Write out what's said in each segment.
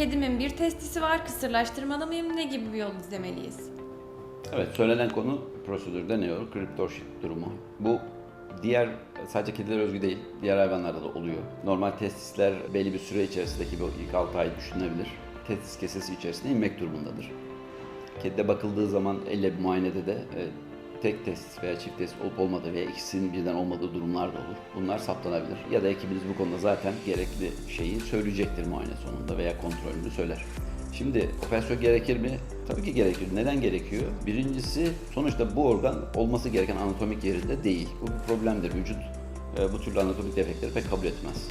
Kedimin bir testisi var, kısırlaştırmalı mıyım, ne gibi bir yol izlemeliyiz? Evet, söylenen konu prosedürde neokriptorşit durumu. Bu diğer sadece kedilere özgü değil, diğer hayvanlarda da oluyor. Normal testisler belli bir süre içerisindeki bu ilk 6 ay düşünülebilir. Testis kesesi içerisinde inmek durumundadır. Kedide bakıldığı zaman elle bir muayenede de e, tek testis veya çift testis olup olmadığı veya ikisinin birden olmadığı durumlar da olur. Bunlar saptanabilir. Ya da ekibiniz bu konuda zaten gerekli şeyi söyleyecektir muayene sonunda veya kontrolünü söyler. Şimdi operasyon gerekir mi? Tabii ki gerekir. Neden gerekiyor? Birincisi sonuçta bu organ olması gereken anatomik yerinde değil. Bu bir problemdir. Vücut e, bu türlü anatomik defektleri pek kabul etmez.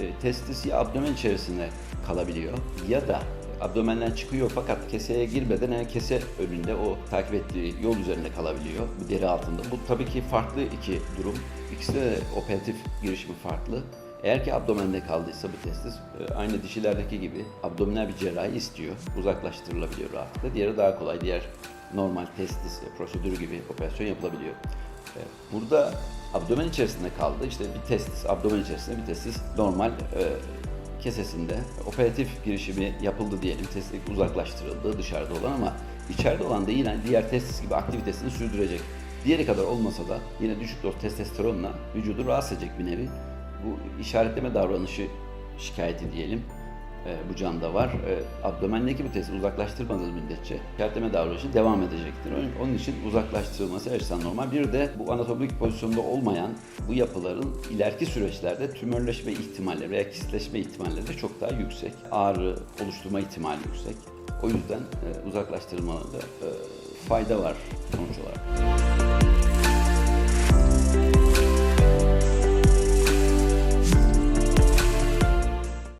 E, testis ya abdomen içerisinde kalabiliyor ya da abdomenden çıkıyor fakat keseye girmeden yani kese önünde o takip ettiği yol üzerinde kalabiliyor. Bu deri altında. Bu tabii ki farklı iki durum. İkisi de operatif girişimi farklı. Eğer ki abdomende kaldıysa bu testis e, aynı dişilerdeki gibi abdominal bir cerrahi istiyor. Uzaklaştırılabiliyor rahatlıkla. Diğeri daha kolay. Diğer normal testis e, prosedürü gibi operasyon yapılabiliyor. E, Burada abdomen içerisinde kaldı. İşte bir testis, abdomen içerisinde bir testis normal kesesinde operatif girişimi yapıldı diyelim. Testis uzaklaştırıldı dışarıda olan ama içeride olan da yine diğer testis gibi aktivitesini sürdürecek. Diğeri kadar olmasa da yine düşük doz testosteronla vücudu rahatsız edecek bir nevi. Bu işaretleme davranışı şikayeti diyelim. E, bu canda var. E, abdomendeki bu testis uzaklaştırmadığınız müddetçe işaretleme davranışı devam edecektir. Onun- için uzaklaştırılması her açıdan normal. Bir de bu anatomik pozisyonda olmayan bu yapıların ileriki süreçlerde tümörleşme ihtimalleri veya kistleşme ihtimalleri de çok daha yüksek. Ağrı oluşturma ihtimali yüksek. O yüzden e, uzaklaştırılmalarda e, fayda var sonuç olarak.